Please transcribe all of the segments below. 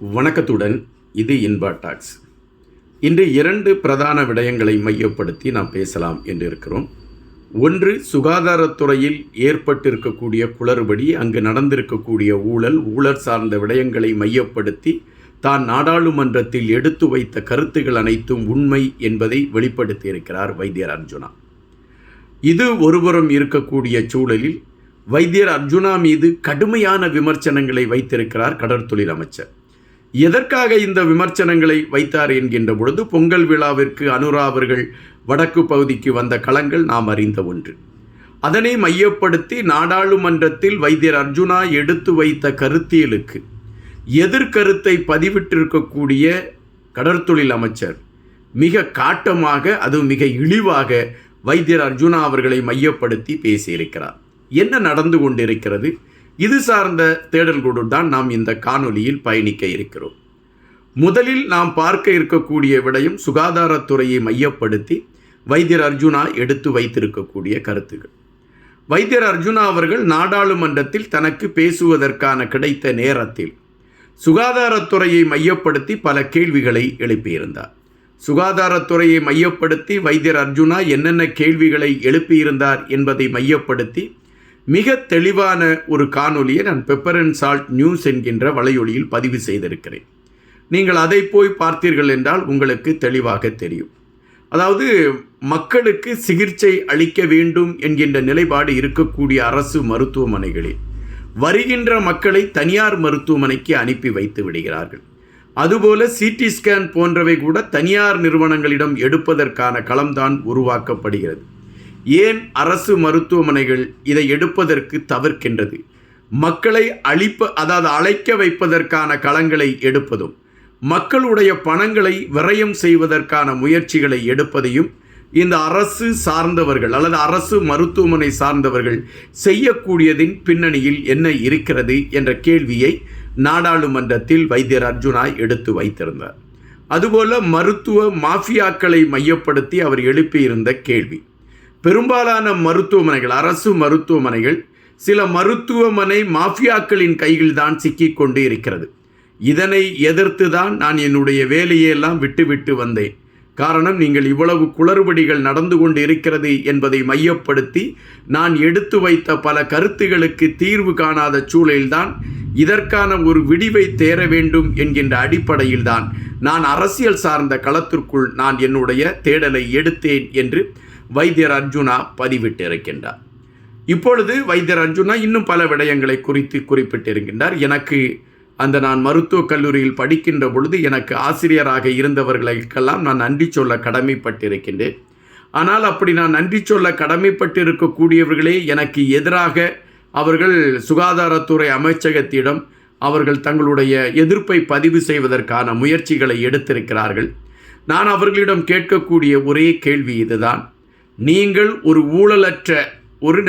வணக்கத்துடன் இது இன்பா டாக்ஸ். இன்று இரண்டு பிரதான விடயங்களை மையப்படுத்தி நாம் பேசலாம் என்று இருக்கிறோம். ஒன்று சுகாதாரத்துறையில் ஏற்பட்டிருக்கக்கூடிய குளறுபடி அங்கு நடந்திருக்கக்கூடிய ஊழல் ஊழல் சார்ந்த விடயங்களை மையப்படுத்தி தான் நாடாளுமன்றத்தில் எடுத்து வைத்த கருத்துகள் அனைத்தும் உண்மை என்பதை வெளிப்படுத்தியிருக்கிறார் வைத்தியர் அர்ஜுனா. இது ஒருபுறம் இருக்கக்கூடிய சூழலில் வைத்தியர் அர்ஜுனா மீது கடுமையான விமர்சனங்களை வைத்திருக்கிறார் கடற்தொழில் அமைச்சர். எதற்காக இந்த விமர்சனங்களை வைத்தார் என்கின்ற பொழுது பொங்கல் விழாவிற்கு அனுரா அவர்கள் வடக்கு பகுதிக்கு வந்த களங்கள் நாம் அறிந்த ஒன்று. அதனை மையப்படுத்தி நாடாளுமன்றத்தில் வைத்தியர் அர்ஜுனா எடுத்து வைத்த கருத்தியலுக்கு எதிர்கருத்தை பதிவிட்டிருக்கக்கூடிய கடற்தொழில் அமைச்சர் மிக காட்டமாக அது மிக இழிவாக வைத்தியர் அர்ஜுனா அவர்களை மையப்படுத்தி பேசியிருக்கிறார். என்ன நடந்து கொண்டிருக்கிறது? இது சார்ந்த தேடல்களோடு தான் நாம் இந்த காணொலியில் பயணிக்க இருக்கிறோம். முதலில் நாம் பார்க்க இருக்கக்கூடிய விடயம் சுகாதாரத்துறையை மையப்படுத்தி வைத்தியர் அர்ஜுனா எடுத்து வைத்திருக்கக்கூடிய கருத்துகள். வைத்தியர் அர்ஜுனா அவர்கள் நாடாளுமன்றத்தில் தனக்கு பேசுவதற்கான கிடைத்த நேரத்தில் சுகாதாரத்துறையை மையப்படுத்தி பல கேள்விகளை எழுப்பியிருந்தார். சுகாதாரத்துறையை மையப்படுத்தி வைத்தியர் அர்ஜுனா என்னென்ன கேள்விகளை எழுப்பியிருந்தார் என்பதை மையப்படுத்தி மிக தெளிவான ஒரு காணொலியை நான் பெப்பர் அண்ட் சால்ட் நியூஸ் என்கின்ற வலையொலியில் பதிவு செய்திருக்கிறேன். நீங்கள் அதை போய் பார்த்தீர்கள் என்றால் உங்களுக்கு தெளிவாக தெரியும். அதாவது மக்களுக்கு சிகிச்சை அளிக்க வேண்டும் என்கின்ற நிலைப்பாடு இருக்கக்கூடிய அரசு மருத்துவமனைகளில் வருகின்ற மக்களை தனியார் மருத்துவமனைக்கு அனுப்பி வைத்து விடுகிறார்கள். அதுபோல சிடி ஸ்கேன் போன்றவை கூட தனியார் நிறுவனங்களிடம் எடுப்பதற்கான களம்தான் உருவாக்கப்படுகிறது. ஏன் அரசு மருத்துவமனைகள் இதை எடுப்பதற்கு தவிர்க்கின்றது? மக்களை அழிப்ப அதாவது அழைக்க வைப்பதற்கான களங்களை எடுப்பதும் மக்களுடைய பணங்களை விரயம் செய்வதற்கான முயற்சிகளை எடுப்பதையும் இந்த அரசு சார்ந்தவர்கள் அல்லது அரசு மருத்துவமனை சார்ந்தவர்கள் செய்யக்கூடியதின் பின்னணியில் என்ன இருக்கிறது என்ற கேள்வியை நாடாளுமன்றத்தில் வைத்தியர் அர்ஜுனா எடுத்து வைத்திருந்தார். அதுபோல மருத்துவ மாஃபியாக்களை மையப்படுத்தி அவர் எழுப்பியிருந்த கேள்வி பெரும்பாலான மருத்துவமனைகள் அரசு மருத்துவமனைகள் சில மருத்துவமனை மாஃபியாக்களின் கையில் தான் சிக்கிக்கொண்டு இருக்கிறது. இதனை எதிர்த்து தான் நான் என்னுடைய வேலையெல்லாம் விட்டுவிட்டு வந்தேன். காரணம் நீங்கள் இவ்வளவு குளறுபடிகள் நடந்து கொண்டு இருக்கிறது என்பதை மையப்படுத்தி நான் எடுத்து வைத்த பல கருத்துகளுக்கு தீர்வு காணாத சூழலில்தான் இதற்கான ஒரு விடிவை தேர வேண்டும் என்கின்ற அடிப்படையில்தான் நான் அரசியல் சார்ந்த களத்திற்குள் நான் என்னுடைய தேடலை எடுத்தேன் என்று வைத்தியர் அர்ஜுனா பதிவிட்டிருக்கின்றார். இப்பொழுது வைத்தியர் அர்ஜுனா இன்னும் பல விடயங்களை குறித்து குறிப்பிட்டிருக்கின்றார். எனக்கு அந்த நான் மருத்துவக் கல்லூரியில் படிக்கின்ற பொழுது எனக்கு ஆசிரியராக இருந்தவர்களுக்கெல்லாம் நான் நன்றி சொல்ல கடமைப்பட்டிருக்கின்றேன். ஆனால் அப்படி நான் நன்றி சொல்ல கடமைப்பட்டிருக்கக்கூடியவர்களே எனக்கு எதிராக அவர்கள் சுகாதாரத்துறை அமைச்சகத்திடம் அவர்கள் தங்களுடைய எதிர்ப்பை பதிவு செய்வதற்கான முயற்சிகளை எடுத்திருக்கிறார்கள். நான் அவர்களிடம் கேட்கக்கூடிய ஒரே கேள்வி இதுதான். நீங்கள் ஒரு ஊழலற்ற ஒரு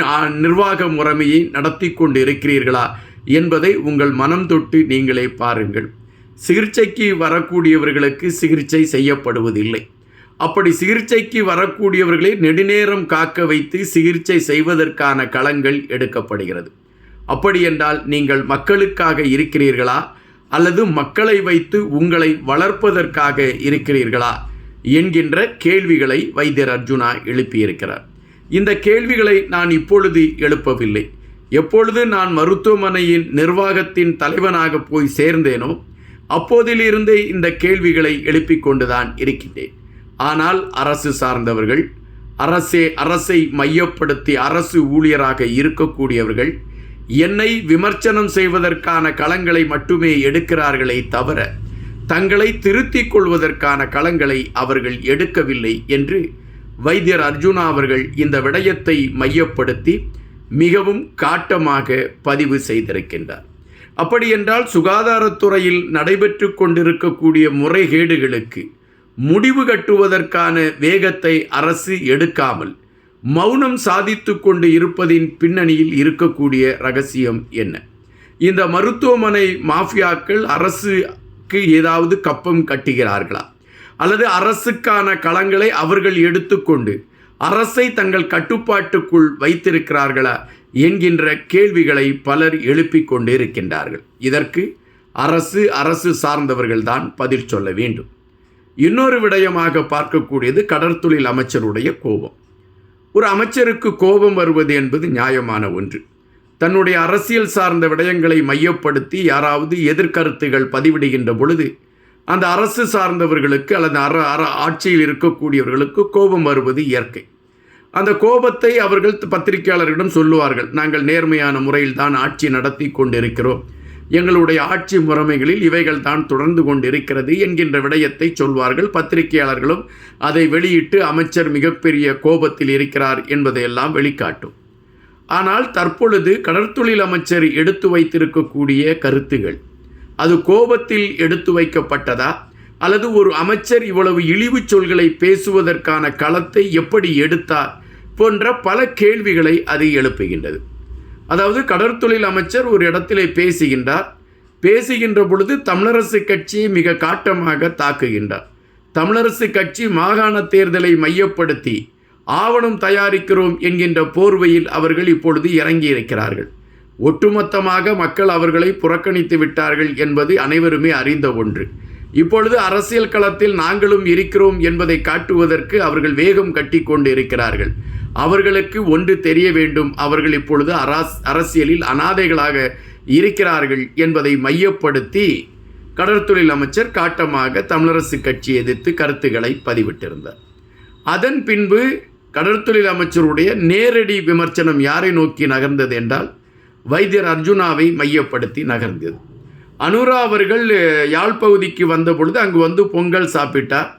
நிர்வாக முறைமையை நடத்தி கொண்டு இருக்கிறீர்களா என்பதை உங்கள் மனம் தொட்டு நீங்களே பாருங்கள். சிகிச்சைக்கு வரக்கூடியவர்களுக்கு சிகிச்சை செய்யப்படுவதில்லை. அப்படி சிகிச்சைக்கு வரக்கூடியவர்களை நெடுநேரம் காக்க வைத்து சிகிச்சை செய்வதற்கான களங்கள் எடுக்கப்படுகிறது. அப்படி என்றால் நீங்கள் மக்களுக்காக இருக்கிறீர்களா? அல்லது மக்களை வைத்து உங்களை வளர்ப்பதற்காக இருக்கிறீர்களா? என்கின்ற கேள்விகளை வைத்தியர் அர்ஜுனா எழுப்பியிருக்கிறார். இந்த கேள்விகளை நான் இப்பொழுது எழுப்பவில்லை. எப்பொழுது நான் மருத்துவமனையின் நிர்வாகத்தின் தலைவனாக போய் சேர்ந்தேனோ அப்போதிலிருந்தே இந்த கேள்விகளை எழுப்பிக் கொண்டுதான் இருக்கின்றேன். ஆனால் அரசு சார்ந்தவர்கள் அரசே அரசை மையப்படுத்தி அரசு ஊழியராக இருக்கக்கூடியவர்கள் என்னை விமர்சனம் செய்வதற்கான களங்களை மட்டுமே எடுக்கிறார்களே தவிர தங்களை திருத்திக் கொள்வதற்கான களங்களை அவர்கள் எடுக்கவில்லை என்று வைத்தியர் அர்ஜுனா அவர்கள் இந்த விடயத்தை மையப்படுத்தி மிகவும் காட்டமாக பதிவு செய்திருக்கின்றார். அப்படியென்றால் சுகாதாரத்துறையில் நடைபெற்று கொண்டிருக்கக்கூடிய முறைகேடுகளுக்கு முடிவு கட்டுவதற்கான வேகத்தை அரசு எடுக்காமல் மௌனம் சாதித்து கொண்டு இருப்பதின் பின்னணியில் இருக்கக்கூடிய ரகசியம் என்ன? இந்த மருத்துவமனை மாஃபியாக்கள் அரசு அரசுக்கு ஏதாவது கப்பம் கட்டுகிறார்களா? அல்லது அரசுக்கான களங்களை அவர்கள் எடுத்துக்கொண்டு அரசை தங்கள் கட்டுப்பாட்டுக்குள் வைத்திருக்கிறார்களா என்கின்ற கேள்விகளை பலர் எழுப்பிக் கொண்டிருக்கின்றார்கள். இதற்கு அரசு அரசு சார்ந்தவர்கள்தான் பதில் சொல்ல வேண்டும். இன்னொரு விடயமாக பார்க்கக்கூடியது கடற்தொழில் அமைச்சருடைய கோபம். ஒரு அமைச்சருக்கு கோபம் வருவது என்பது நியாயமான ஒன்று. தன்னுடைய அரசியல் சார்ந்த விடயங்களை மையப்படுத்தி யாராவது எதிர்கருத்துகள் பதிவிடுகின்ற பொழுது அந்த அரசு சார்ந்தவர்களுக்கு அல்லது அற அற ஆட்சியில் இருக்கக்கூடியவர்களுக்கு கோபம் வருவது இயற்கை. அந்த கோபத்தை அவர்கள் பத்திரிகையாளர்களிடம் சொல்லுவார்கள். நாங்கள் நேர்மையான முறையில் தான் ஆட்சி நடத்தி கொண்டிருக்கிறோம். எங்களுடைய ஆட்சி முறைமைகளில் இவைகள் தான் தொடர்ந்து கொண்டிருக்கிறது என்கின்ற விடயத்தை சொல்வார்கள். பத்திரிகையாளர்களும் அதை வெளியிட்டு அமைச்சர் மிகப்பெரிய கோபத்தில் இருக்கிறார் என்பதையெல்லாம் வெளிக்காட்டும். ஆனால் தற்பொழுது கடற்தொழில் அமைச்சர் எடுத்து வைத்திருக்கக்கூடிய கருத்துகள். அது கோபத்தில் எடுத்து வைக்கப்பட்டதா? அல்லது ஒரு அமைச்சர் இவ்வளவு இழிவுச் சொல்களை பேசுவதற்கான களத்தை எப்படி எடுத்தார்? போன்ற பல கேள்விகளை அது எழுப்புகின்றது. அதாவது கடற்தொழில் அமைச்சர் ஒரு இடத்திலே பேசுகின்றார். பேசுகின்ற பொழுது தமிழரசு கட்சியை மிக காட்டமாக தாக்குகின்றார். தமிழரசு கட்சி மாகாண தேர்தலை மையப்படுத்தி ஆவணம் தயாரிக்கிறோம் என்கின்ற போர்வையில் அவர்கள் இப்பொழுது இறங்கி இருக்கிறார்கள் ஒட்டுமொத்தமாக மக்கள் அவர்களை புறக்கணித்து விட்டார்கள் என்பது அனைவருமே அறிந்த ஒன்று. இப்பொழுது அரசியல் களத்தில் நாங்களும் இருக்கிறோம் என்பதை காட்டுவதற்கு அவர்கள் வேகம் கட்டி கொண்டு இருக்கிறார்கள் அவர்களுக்கு ஒன்று தெரிய வேண்டும். அவர்கள் இப்பொழுது அரஸ் அரசியலில் அனாதைகளாக இருக்கிறார்கள் என்பதை மையப்படுத்தி கடற்தொழில் அமைச்சர் காட்டமாக தமிழரசு கட்சி எதிர்த்து கருத்துக்களை பதிவிட்டிருந்தார். அதன் பின்பு கடற்தொழில் அமைச்சருடைய நேரடி விமர்சனம் யாரை நோக்கி நகர்ந்தது என்றால் வைத்தியர் அர்ஜுனாவை மையப்படுத்தி நகர்ந்தது. அனுரா அவர்கள் யாழ் பகுதிக்கு வந்த பொழுது அங்கு வந்து பொங்கல் சாப்பிட்டார்.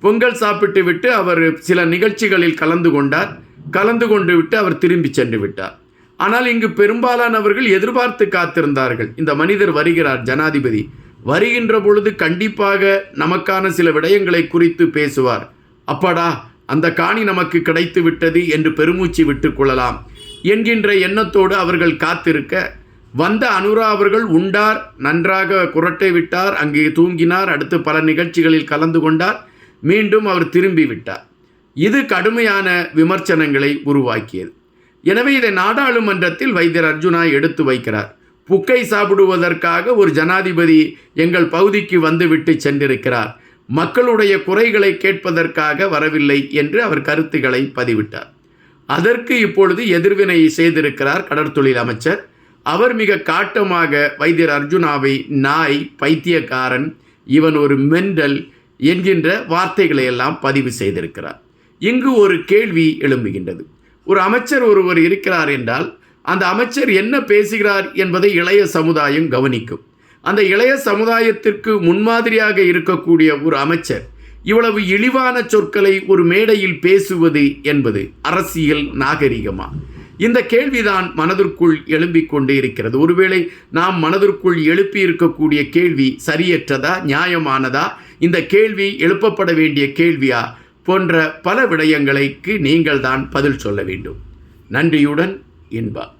பொங்கல் சாப்பிட்டு விட்டு அவர் சில நிகழ்ச்சிகளில் கலந்து கொண்டார். கலந்து கொண்டு விட்டு அவர் திரும்பி சென்று விட்டார். ஆனால் இங்கு பெரும்பாலானவர்கள் எதிர்பார்த்து காத்திருந்தார்கள். இந்த மனிதர் வருகிறார் ஜனாதிபதி. வருகின்ற பொழுது கண்டிப்பாக நமக்கான சில விடயங்களை குறித்து பேசுவார். அப்பாடா அந்த காணி நமக்கு கிடைத்து விட்டது என்று பெருமூச்சு விட்டுக்கொள்ளலாம் என்கின்ற எண்ணத்தோடு அவர்கள் காத்திருக்க வந்த அனுரா அவர்கள் உண்டார் நன்றாக குரட்டை விட்டார் அங்கே தூங்கினார் அடுத்து பல நிகழ்ச்சிகளில் கலந்து கொண்டார் மீண்டும் அவர் திரும்பி விட்டார். இது கடுமையான விமர்சனங்களை உருவாக்கியது. எனவே இதை நாடாளுமன்றத்தில் வைத்தியர் அர்ஜுனா எடுத்து வைக்கிறார். புக்கை சாப்பிடுவதற்காக ஒரு ஜனாதிபதி எங்கள் பகுதிக்கு வந்துவிட்டு சென்றிருக்கிறார். மக்களுடைய குறைகளை கேட்பதற்காக வரவில்லை என்று அவர் கருத்துக்களை பதிவிட்டார். அதற்கு இப்பொழுது எதிர்வினை செய்திருக்கிறார் கடற்தொழில் அமைச்சர். அவர் மிக காட்டமாக வைத்தியர் அர்ஜுனாவை நாய் பைத்தியக்காரன் இவன் ஒரு மெண்டல் என்கின்ற வார்த்தைகளை எல்லாம் பதிவு செய்திருக்கிறார். இங்கு ஒரு கேள்வி எழும்புகின்றது. ஒரு அமைச்சர் ஒருவர் இருக்கிறார் என்றால் அந்த அமைச்சர் என்ன பேசுகிறார் என்பதை இளைய சமுதாயம் கவனிக்கும். அந்த இளைய சமுதாயத்திற்கு முன்மாதிரியாக இருக்கக்கூடிய ஒரு அமைச்சர். இவ்வளவு இழிவான சொற்களை ஒரு மேடையில் பேசுவது என்பது அரசியல் நாகரிகமா? இந்த கேள்விதான் மனதிற்குள் எழும்பிக் கொண்டு இருக்கிறது. ஒருவேளை நாம் மனதிற்குள் எழுப்பி இருக்கக்கூடிய கேள்வி சரியற்றதா நியாயமானதா? இந்த கேள்வி எழுப்பப்பட வேண்டிய கேள்வியா? போன்ற பல விடயங்களுக்கு நீங்கள் தான் பதில் சொல்ல வேண்டும். நன்றியுடன் இன்பா.